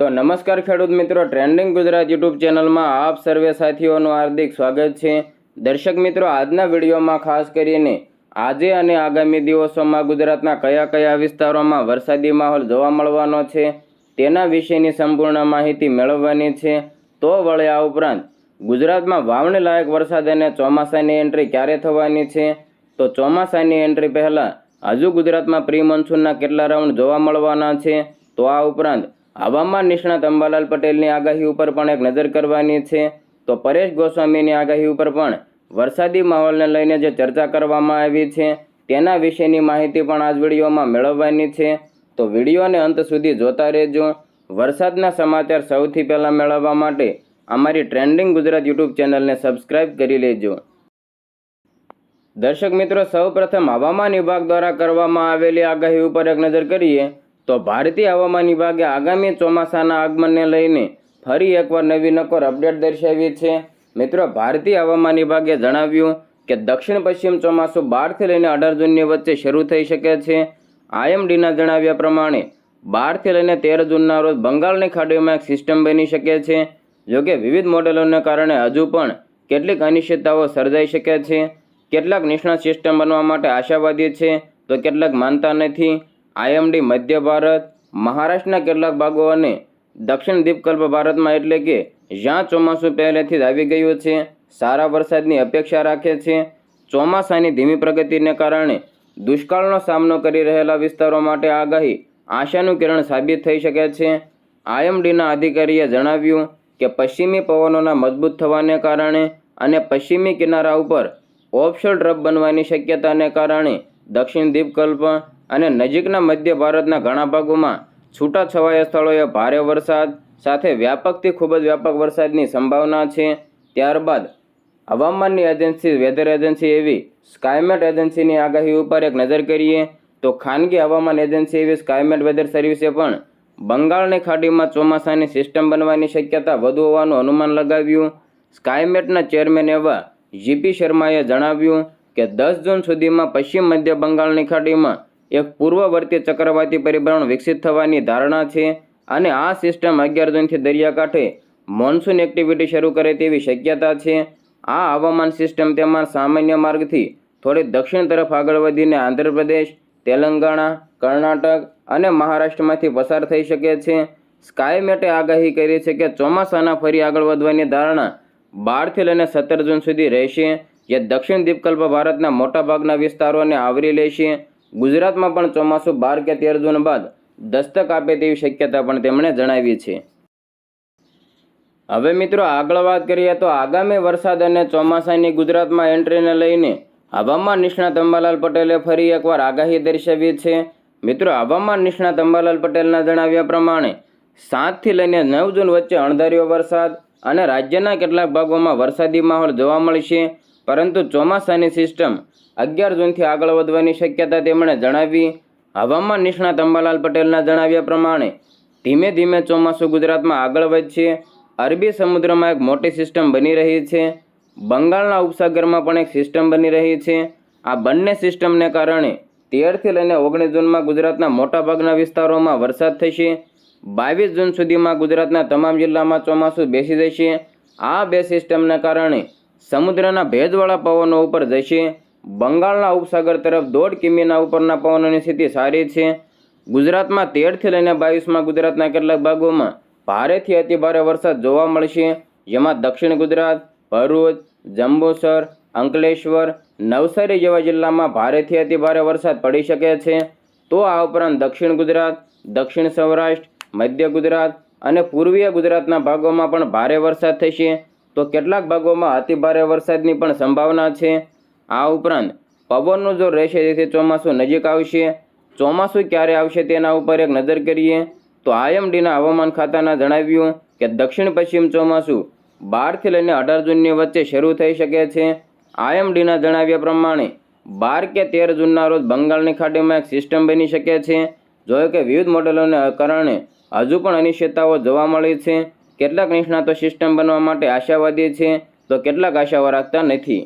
તો નમસ્કાર ખેડૂત મિત્રો ટ્રેન્ડિંગ ગુજરાત યુટ્યુબ ચેનલમાં આપ સર્વે સાથીઓનું હાર્દિક સ્વાગત છે. દર્શક મિત્રો, આજના વિડીયોમાં ખાસ કરીને આજે અને આગામી દિવસોમાં ગુજરાતના કયા કયા વિસ્તારોમાં વરસાદી માહોલ જોવા મળવાનો છે, તેના વિશેની સંપૂર્ણ માહિતી મેળવવાની છે. તો વળે આ ઉપરાંત ગુજરાતમાં વાવણી લાયક વરસાદ અને ચોમાસાની એન્ટ્રી ક્યારે થવાની છે? તો ચોમાસાની એન્ટ્રી પહેલાં હજુ ગુજરાતમાં પ્રી મોન્સૂનના કેટલા રાઉન્ડ જોવા મળવાના છે? તો આ ઉપરાંત હવામાન નિષ્ણાત અંબાલાલ પટેલની આગાહી ઉપર પણ એક નજર કરવાની છે. તો પરેશ ગોસ્વામીની આગાહી ઉપર પણ વરસાદી માહોલને લઈને જે ચર્ચા કરવામાં આવી છે, તેના વિશેની માહિતી પણ આજ વિડીયોમાં મેળવવાની છે. તો વિડીયોને અંત સુધી જોતા રહેજો. વરસાદના સમાચાર સૌથી પહેલાં મેળવવા માટે અમારી ટ્રેન્ડિંગ ગુજરાત યુટ્યુબ ચેનલને સબસ્ક્રાઇબ કરી લેજો. દર્શક મિત્રો, સૌપ્રથમ હવામાન વિભાગ દ્વારા કરવામાં આવેલી આગાહી ઉપર એક નજર કરીએ. તો ભારતીય હવામાન વિભાગે આગામી ચોમાસાના આગમનને લઈને ફરી એકવાર નવી નકોર અપડેટ દર્શાવી છે. મિત્રો, ભારતીય હવામાન વિભાગે જણાવ્યું કે દક્ષિણ પશ્ચિમ ચોમાસું બારથી લઈને અઢાર જૂનની વચ્ચે શરૂ થઈ શકે છે. આઈએમડીના જણાવ્યા પ્રમાણે બારથી લઈને તેર જૂનના રોજ બંગાળની ખાડીમાં એક સિસ્ટમ બની શકે છે, જોકે વિવિધ મોડેલોને કારણે હજુ પણ કેટલીક અનિશ્ચિતતાઓ સર્જાઈ શકે છે. કેટલાક નિષ્ણાત સિસ્ટમ બનવા માટે આશાવાદી છે, તો કેટલાક માનતા નથી. આઈએમડી મધ્ય ભારત, મહારાષ્ટ્રના કેટલાક ભાગો અને દક્ષિણ દ્વીપકલ્પ ભારતમાં એટલે કે જ્યાં ચોમાસું પહેલેથી જ આવી ગયું છે. સારા વરસાદની અપેક્ષા રાખે છે. ચોમાસાની ધીમી પ્રગતિને કારણે દુષ્કાળનો સામનો કરી રહેલા વિસ્તારો માટે આગાહી આશાનું કિરણ સાબિત થઈ શકે છે. આઈએમડીના અધિકારીએ જણાવ્યું કે પશ્ચિમી પવનોના મજબૂત થવાને કારણે અને પશ્ચિમી કિનારા ઉપર ઓફશોર ડ્રપ બનવાની શક્યતાને કારણે દક્ષિણ દ્વીપકલ્પ અને નજીકના મધ્ય ભારતના ઘણા ભાગોમાં છૂટાછવાયા સ્થળોએ ભારે વરસાદ સાથે વ્યાપકથી ખૂબ જ વ્યાપક વરસાદની સંભાવના છે. ત્યારબાદ હવામાનની એજન્સી, વેધર એજન્સી એવી સ્કાયમેટ એજન્સીની આગાહી ઉપર એક નજર કરીએ તો ખાનગી હવામાન એજન્સી એવી સ્કાયમેટ વેધર સર્વિસે પણ બંગાળની ખાડીમાં ચોમાસાની સિસ્ટમ બનવાની શક્યતા વધુ હોવાનું અનુમાન લગાવ્યું. સ્કાયમેટના ચેરમેન એવા જીપી શર્માએ જણાવ્યું કે દસ જૂન સુધીમાં પશ્ચિમ મધ્ય બંગાળની ખાડીમાં એક પૂર્વવર્તી ચક્રવાતી પરિભ્રમણ વિકસિત થવાની ધારણા છે અને આ સિસ્ટમ અગિયાર જૂનથી દરિયાકાંઠે મોન્સૂન એક્ટિવિટી શરૂ કરે તેવી શક્યતા છે. આ હવામાન સિસ્ટમ તેમાં સામાન્ય માર્ગથી થોડી દક્ષિણ તરફ આગળ વધીને આંધ્રપ્રદેશ, તેલંગાણા, કર્ણાટક અને મહારાષ્ટ્રમાંથી પસાર થઈ શકે છે. સ્કાયમેટે આગાહી કરી છે કે ચોમાસાના ફરી આગળ વધવાની ધારણા બારથી લઈને સત્તર જૂન સુધી રહેશે. જે દક્ષિણ દ્વીપકલ્પ ભારતના મોટાભાગના વિસ્તારોને આવરી લેશે. ગુજરાતમાં પણ ચોમાસું બાર કે તેર જૂન બાદ દસ્તક આપે તેવી શક્યતા પણ તેમણે જણાવી છે. હવે મિત્રો આગળ વાત કરીએ તો આગામી વરસાદ અને ચોમાસાની ગુજરાતમાં એન્ટ્રીને લઈને હવામાન નિષ્ણાત અંબાલાલ પટેલે ફરી એકવાર આગાહી દર્શાવી છે. મિત્રો હવામાન નિષ્ણાત અંબાલાલ પટેલના જણાવ્યા પ્રમાણે સાતથી લઈને નવ જૂન વચ્ચે અણધાર્યો વરસાદ અને રાજ્યના કેટલાક ભાગોમાં વરસાદી માહોલ જોવા મળશે. પરંતુ ચોમાસાની સિસ્ટમ અગિયાર જૂનથી આગળ વધવાની શક્યતા તેમણે જણાવી. હવામાન નિષ્ણાત અંબાલાલ પટેલના જણાવ્યા પ્રમાણે, ધીમે ધીમે ચોમાસું ગુજરાતમાં આગળ વધશે. અરબી સમુદ્રમાં એક મોટી સિસ્ટમ બની રહી છે. બંગાળના ઉપસાગરમાં પણ એક સિસ્ટમ બની રહી છે. આ બંને સિસ્ટમને કારણે તેરથી લઈને ઓગણીસ જૂનમાં ગુજરાતના મોટાભાગના વિસ્તારોમાં વરસાદ થશે. બાવીસ જૂન સુધીમાં ગુજરાતના તમામ જિલ્લામાં ચોમાસું બેસી જશે. આ બે સિસ્ટમને કારણે સમુદ્રના ભેજવાળા પવનો ઉપર જશે. બંગાળના ઉપસાગર તરફ દોઢ કિમીના ઉપરના પવનોની સ્થિતિ સારી છે. ગુજરાતમાં તેરથી લઈને બાવીસમાં ગુજરાતના કેટલાક ભાગોમાં ભારેથી અતિભારે વરસાદ જોવા મળશે. જેમાં દક્ષિણ ગુજરાત, ભરૂચ, જંબુસર, અંકલેશ્વર, નવસારી જેવા જિલ્લામાં ભારેથી અતિભારે વરસાદ પડી શકે છે. તો આ ઉપરાંત દક્ષિણ ગુજરાત, દક્ષિણ સૌરાષ્ટ્ર, મધ્ય ગુજરાત અને પૂર્વીય ગુજરાતના ભાગોમાં પણ ભારે વરસાદ થશે. તો કેટલાક ભાગોમાં અતિભારે વરસાદની પણ સંભાવના છે. આ ઉપરાંત, પવનનો જોર રહેશે તેથી ચોમાસું નજીક આવશે. ચોમાસું ક્યારે આવશે તેના ઉપર એક નજર કરીએ. તો આઈએમડીના હવામાન ખાતાના જણાવ્યું કે દક્ષિણ પશ્ચિમ ચોમાસું બારથી લઈને અઢાર જૂનની વચ્ચે શરૂ થઈ શકે છે. આઈએમડીના જણાવ્યા પ્રમાણે, બાર કે તેર જૂનના રોજ બંગાળની ખાડીમાં એક સિસ્ટમ બની શકે છે. જો કે વિવિધ મોડેલોને કારણે હજુ પણ અનિશ્ચિતતાઓ જોવા મળી છે. કેટલાક નિષ્ણાતો સિસ્ટમ બનવા માટે આશાવાદી છે તો કેટલાક આશાઓ રાખતા નથી.